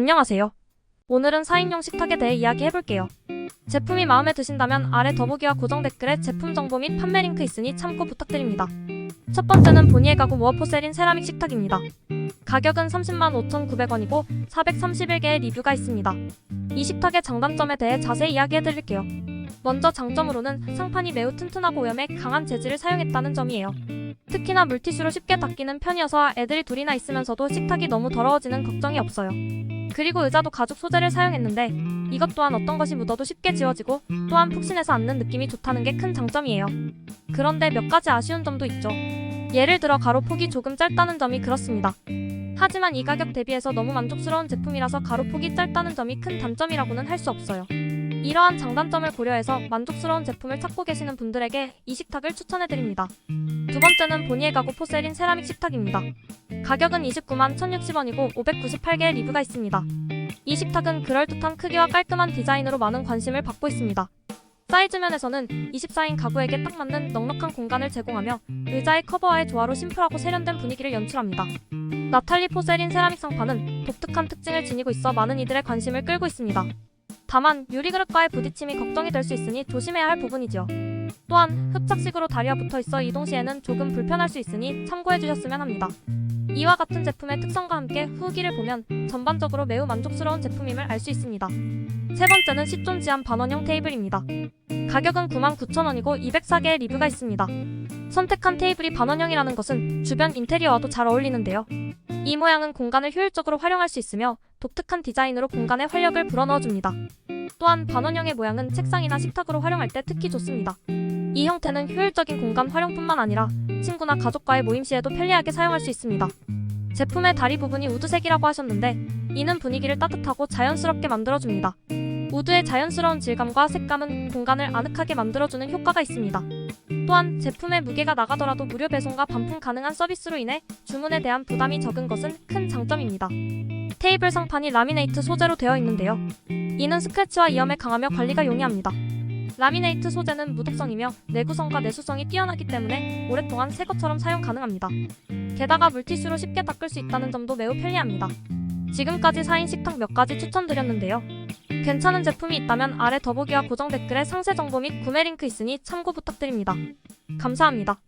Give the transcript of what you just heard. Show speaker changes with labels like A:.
A: 안녕하세요. 오늘은 4인용 식탁에 대해 이야기해볼게요. 제품이 마음에 드신다면 아래 더보기와 고정 댓글에 제품 정보 및 판매 링크 있으니 참고 부탁드립니다. 첫 번째는 보니에 가구 워포셀인 세라믹 식탁입니다. 가격은 30만 5,900원이고 431개의 리뷰가 있습니다. 이 식탁의 장단점에 대해 자세히 이야기해드릴게요. 먼저 장점으로는 상판이 매우 튼튼하고 오염에 강한 재질을 사용했다는 점이에요. 특히나 물티슈로 쉽게 닦이는 편이어서 애들이 둘이나 있으면서도 식탁이 너무 더러워지는 걱정이 없어요. 그리고 의자도 가죽 소재를 사용했는데 이것 또한 어떤 것이 묻어도 쉽게 지워지고 또한 푹신해서 앉는 느낌이 좋다는 게 큰 장점이에요. 그런데 몇 가지 아쉬운 점도 있죠. 예를 들어 가로폭이 조금 짧다는 점이 그렇습니다. 하지만 이 가격 대비해서 너무 만족스러운 제품이라서 가로폭이 짧다는 점이 큰 단점이라고는 할 수 없어요. 이러한 장단점을 고려해서 만족스러운 제품을 찾고 계시는 분들에게 이 식탁을 추천해드립니다. 두 번째는 보니에 가구 포셀인 세라믹 식탁입니다. 가격은 29만 1,060원이고 598개의 리뷰가 있습니다. 이 식탁은 그럴듯한 크기와 깔끔한 디자인으로 많은 관심을 받고 있습니다. 사이즈 면에서는 24인 가구에게 딱 맞는 넉넉한 공간을 제공하며 의자의 커버와의 조화로 심플하고 세련된 분위기를 연출합니다. 나탈리 포셀인 세라믹 상판은 독특한 특징을 지니고 있어 많은 이들의 관심을 끌고 있습니다. 다만 유리그릇과의 부딪힘이 걱정이 될 수 있으니 조심해야 할 부분이죠. 또한 흡착식으로 다리와 붙어 있어 이동 시에는 조금 불편할 수 있으니 참고해 주셨으면 합니다. 이와 같은 제품의 특성과 함께 후기를 보면 전반적으로 매우 만족스러운 제품임을 알 수 있습니다. 세 번째는 시존지한 반원형 테이블입니다. 가격은 99,000원이고 204개의 리뷰가 있습니다. 선택한 테이블이 반원형이라는 것은 주변 인테리어와도 잘 어울리는데요. 이 모양은 공간을 효율적으로 활용할 수 있으며 독특한 디자인으로 공간에 활력을 불어넣어줍니다. 또한 반원형의 모양은 책상이나 식탁으로 활용할 때 특히 좋습니다. 이 형태는 효율적인 공간 활용뿐만 아니라 친구나 가족과의 모임 시에도 편리하게 사용할 수 있습니다. 제품의 다리 부분이 우드색이라고 하셨는데 이는 분위기를 따뜻하고 자연스럽게 만들어줍니다. 우드의 자연스러운 질감과 색감은 공간을 아늑하게 만들어주는 효과가 있습니다. 또한 제품의 무게가 나가더라도 무료 배송과 반품 가능한 서비스로 인해 주문에 대한 부담이 적은 것은 큰 장점입니다. 테이블 상판이 라미네이트 소재로 되어 있는데요. 이는 스크래치와 이염에 강하며 관리가 용이합니다. 라미네이트 소재는 무독성이며 내구성과 내수성이 뛰어나기 때문에 오랫동안 새 것처럼 사용 가능합니다. 게다가 물티슈로 쉽게 닦을 수 있다는 점도 매우 편리합니다. 지금까지 4인 식탁 몇 가지 추천드렸는데요. 괜찮은 제품이 있다면 아래 더보기와 고정 댓글에 상세 정보 및 구매 링크 있으니 참고 부탁드립니다. 감사합니다.